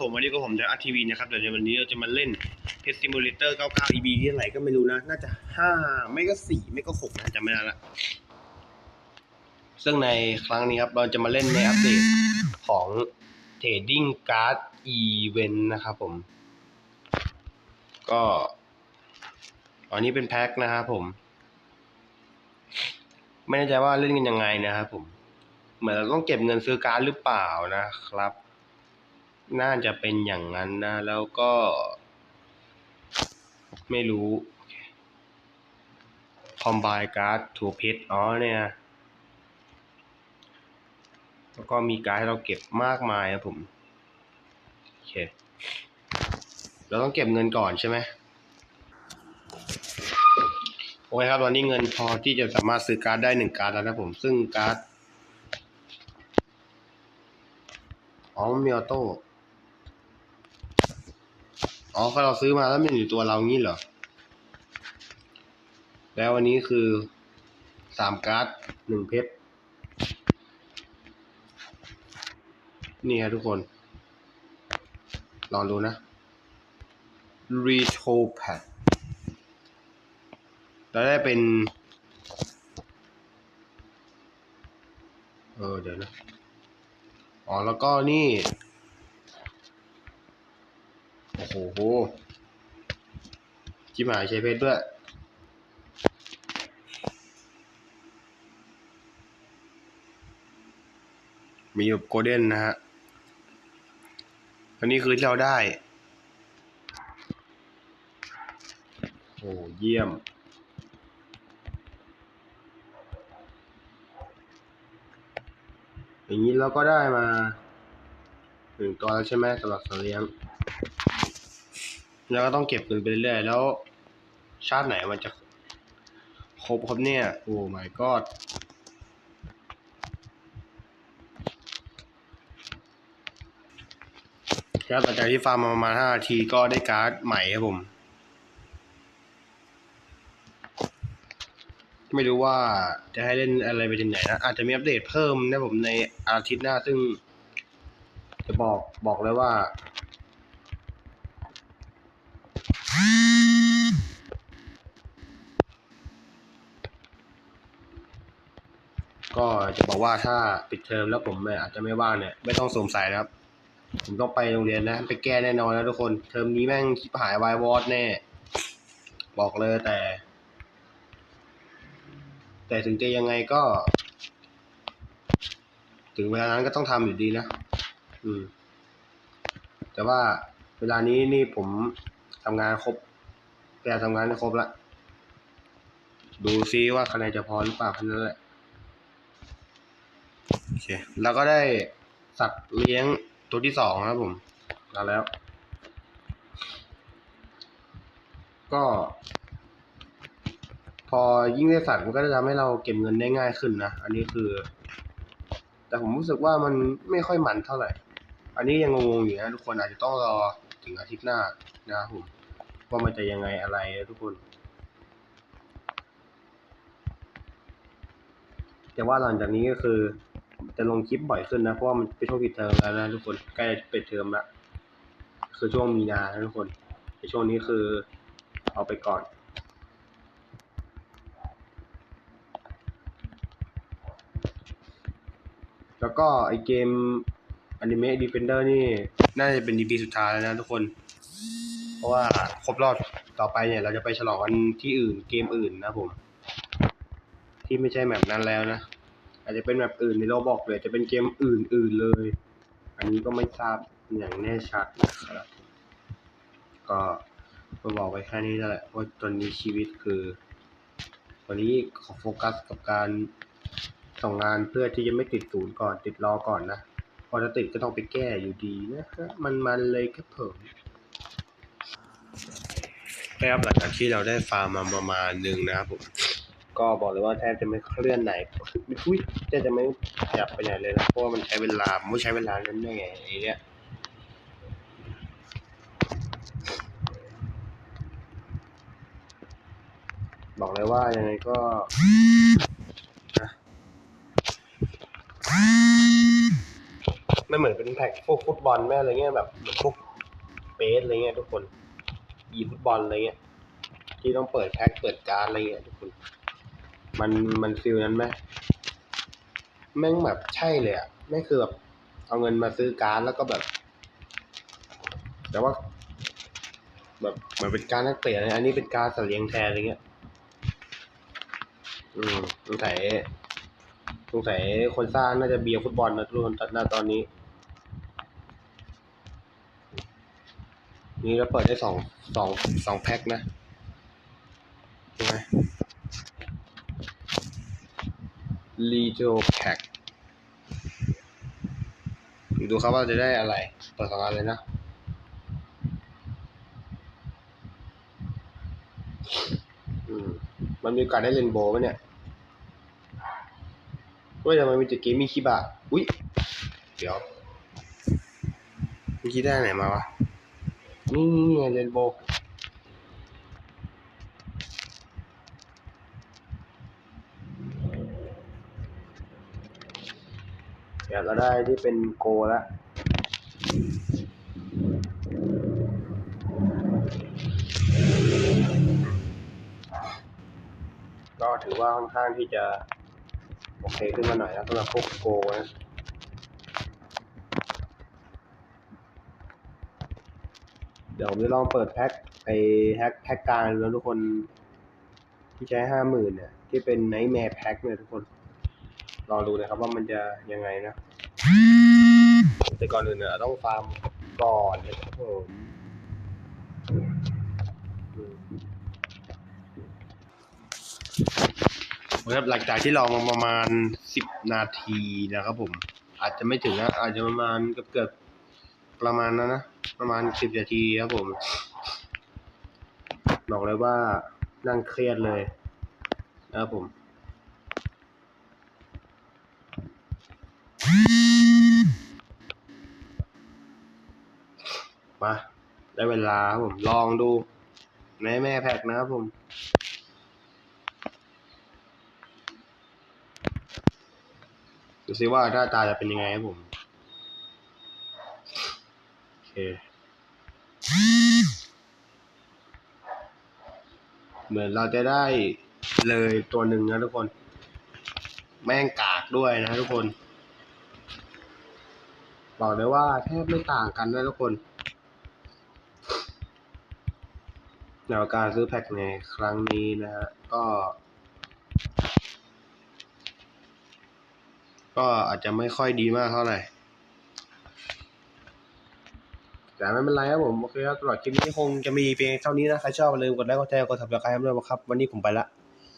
ผมวันนี้ก็ผมจะอัดทีวีนะครับเดี๋ยวในวันนี้เราจะมาเล่นเพชรซิมูเลเตอร์99 EB ที่ไหนก็ไม่รู้นะ น่าจะ 5 ไม่ก็ 4 ไม่ก็ 6 นะจำไม่ได้ละ ซึ่งในครั้งนี้ครับ เราจะมาเล่นในอัปเดตของ Trading Card Event นะครับผม ก็อันนี้เป็นแพ็คนะครับผม ไม่แน่ใจว่าเล่นกันยังไงนะครับผม เหมือนเราต้องเก็บเงินซื้อการ์ดหรือเปล่านะครับ น่าจะเป็นอย่างนั้นนะ แล้วก็ ไม่รู้คอมไบการ์ดถูเพชรอ๋อเนี่ยแล้วก็มีการ์ดให้เราเก็บมากมายครับผม โอเค เราต้องเก็บเงินก่อนใช่ไหมโอเคครับตอนนี้เงินพอที่จะสามารถซื้อการ์ดได้หนึ่งการ์ดแล้วนะผม ซึ่งการ์ดอ๋อมันมีออโต้ อ๋อพอเราซื้อมาแล้วมันอยู่ตัวเรางี้เหรอ แล้ววันนี้คือสามการ์ดหนึ่งเพชร นี่ครับทุกคน ลองดูนะ Retro Pack เราได้เป็น เออเดี๋ยวนะ อ๋อ แล้วก็นี่ โอ้โหจิมหายใช้เพชรด้วยมีแบบโกลเด้นนะฮะ อันนี้คือที่เราได้ โอ้เยี่ยม อย่างนี้เราก็ได้มาหนึ่งตัวแล้วใช่ไหมสำหรับสเลี้ยง แล้วก็ต้องเก็บเงินไปเรื่อยๆแล้ว ชาติไหนมันจะครบครับเนี่ย โอ้ my god ครับหลังจากที่ฟาร์มมาประมาณห้านาทีก็ได้การ์ดใหม่ครับผม ไม่รู้ว่าจะให้เล่นอะไรไปถึงไหนนะ อาจจะมีอัปเดตเพิ่มนะผมในอาทิตย์หน้าซึ่ง จะบอกบอกเลยว่า ก็จะบอกว่าถ้าปิดเทอมแล้วผมเนี่ยอาจจะไม่ว่างเนี่ยไม่ต้องสงสัยนะครับ ผมต้องไปโรงเรียนนะ ไปแก้แน่นอนนะทุกคนเทอมนี้แม่งคิดหายวายวอดแน่ บอกเลยแต่ แต่ถึงจะยังไงก็ ถึงเวลานั้นก็ต้องทำอยู่ดีนะ อืม แต่ว่าเวลานี้นี่ผมทำงานครบแกทำงานครบละดูซิว่าคะแนนจะพอหรือเปล่าแค่นั้นแหละ อเคแล้วก็ได้สัตว์เลี้ยงตัวที่สองครับผมมาแล้ว ก็ พอยิ่งได้สัตว์มันก็จะทำให้เราเก็บเงินได้ง่ายขึ้นนะ อันนี้คือ แต่ผมรู้สึกว่ามันไม่ค่อยมันเท่าไหร่ อันนี้ยังงงๆอยู่นะทุกคนอาจจะต้องรอถึงอาทิตย์หน้านะครับผมว่ามันจะยังไงอะไรทุกคนแต่ว่าหลังจากนี้ก็คือ จะลงคลิปบ่อยขึ้นนะ เพราะว่ามันเป็นช่วงปิดเทอมแล้วนะทุกคนใกล้จะปิดเทอมละคือช่วงมีนาทุกคนในช่วงนี้คือเอาไปก่อนแล้วก็ไอเกมอนิเมะดีเฟนเดอร์นี่ น่าจะเป็น EP สุดท้ายแล้วนะทุกคน เพราะว่าครบรอบต่อไปเนี่ย เราจะไปฉลองกันที่อื่นเกมอื่นนะผม ที่ไม่ใช่แมปนั้นแล้วนะ อาจจะเป็นแบบอื่นในโลบอกเลยจะเป็นเกมอื่นๆเลย อันนี้ก็ไม่ทราบอย่างแน่ชัดนะครับก็มาบอกไว้แค่นี้นั่นแหละว่าตอนนี้ชีวิตคือวันนี้ขอโฟกัสกับการส่งงานเพื่อที่จะไม่ติดศูนย์ก่อนติดรอก่อนนะพอจะติดก็ต้องไปแก้อยู่ดีนะฮะมันมันๆเลยครับผมครับหลังจากที่เราได้ฟาร์มมาประมาณหนึ่งนะครับผม ก็บอกเลยว่าแทบจะไม่เคลื่อนไหนไม่คุยแทบจะไม่ขยับไปไหนเลยนะเพราะว่ามันใช้เวลาไม่ใช้เวลานั้นได้ไงไอ้เนี่ยบอกเลยว่ายังไงก็นะไม่เหมือนเป็นแพ็กพวกฟุตบอลแม่อะไรเงี้ยแบบเหมือนพวกเบสอะไรเงี้ยทุกคนยีฟุตบอลอะไรเงี้ยที่ต้องเปิดแพ็กเปิดการอะไรเงี้ยทุกคน มันมันฟิลนั้นไหมแม่งแบบใช่เลยอะแม่งคือแบบเอาเงินมาซื้อการแล้วก็แบบ แต่ว่า แบบเหมือนเป็นการนักเตะเลยอันนี้เป็นการสัตว์เลี้ยงแทนอะไรเงี้ย อืมสงสัยสงสัยคนสร้างน่าจะเบียร์ฟุตบอลนะทุกคนตัดหน้าตอนนี้ นี่เราเปิดได้สองสองสองแพ็คนะใช่ไหม ลีโจแพ็คดูครับว่าจะได้อะไรเปิดสองอันเลยนะมันมีโอกาสได้เรนโบว์ไหมเนี่ยเฮ้ยทำไมมีแต่เกมมีคิบะอุ๊ยเดี๋ยวเมื่อกี้ได้ไหนมาวะ นี่นี่นี่เรนโบว์ เดี๋ยวเราได้ที่เป็นโกแล้วก็ถือว่าค่อนข้างที่จะโอเคขึ้นมาหน่อยนะสำหรับพวกโกนะเดี๋ยวผมจะลองเปิดแพ็คไอแพ็คแพ็คกลางดูนะทุกคนที่ใช้ห้าหมื่นเนี่ย ที่เป็นไนท์แมร์แพ็คเนี่ยทุกคน รอดูนะครับว่ามันจะยังไงนะ แต่ก่อนอื่นเนี่ยต้องฟาร์มก่อนนะครับผมครับหลังจากที่ลองมาประมาณสิบนาทีนะครับผม อาจจะไม่ถึงนะอาจจะประมาณเกือบเกือบประมาณนั้นนะประมาณสิบนาทีครับผม บอกเลยว่านั่งเครียดเลยนะครับผม มา ได้เวลาครับผมลองดูแม่แม่แพ็กนะครับผมดูซิว่าหน้าตาจะเป็นยังไงครับผม โอเค เหมือนเราจะได้เลยตัวหนึ่งนะทุกคน แม่งกากด้วยนะทุกคน บอกเลยว่าแทบไม่ต่างกันนะทุกคนแนวการซื้อแพ็คในครั้งนี้นะฮะก็ ก็อาจจะไม่ค่อยดีมากเท่าไหร่แต่ไม่เป็นไรครับผมโอเคครับตลอดคลิปนี้คงจะมีเพียงเท่านี้นะ ใครชอบอย่าลืมกดไลค์กดแชร์กด subscribe ด้วยนะครับ วันนี้ผมไปละ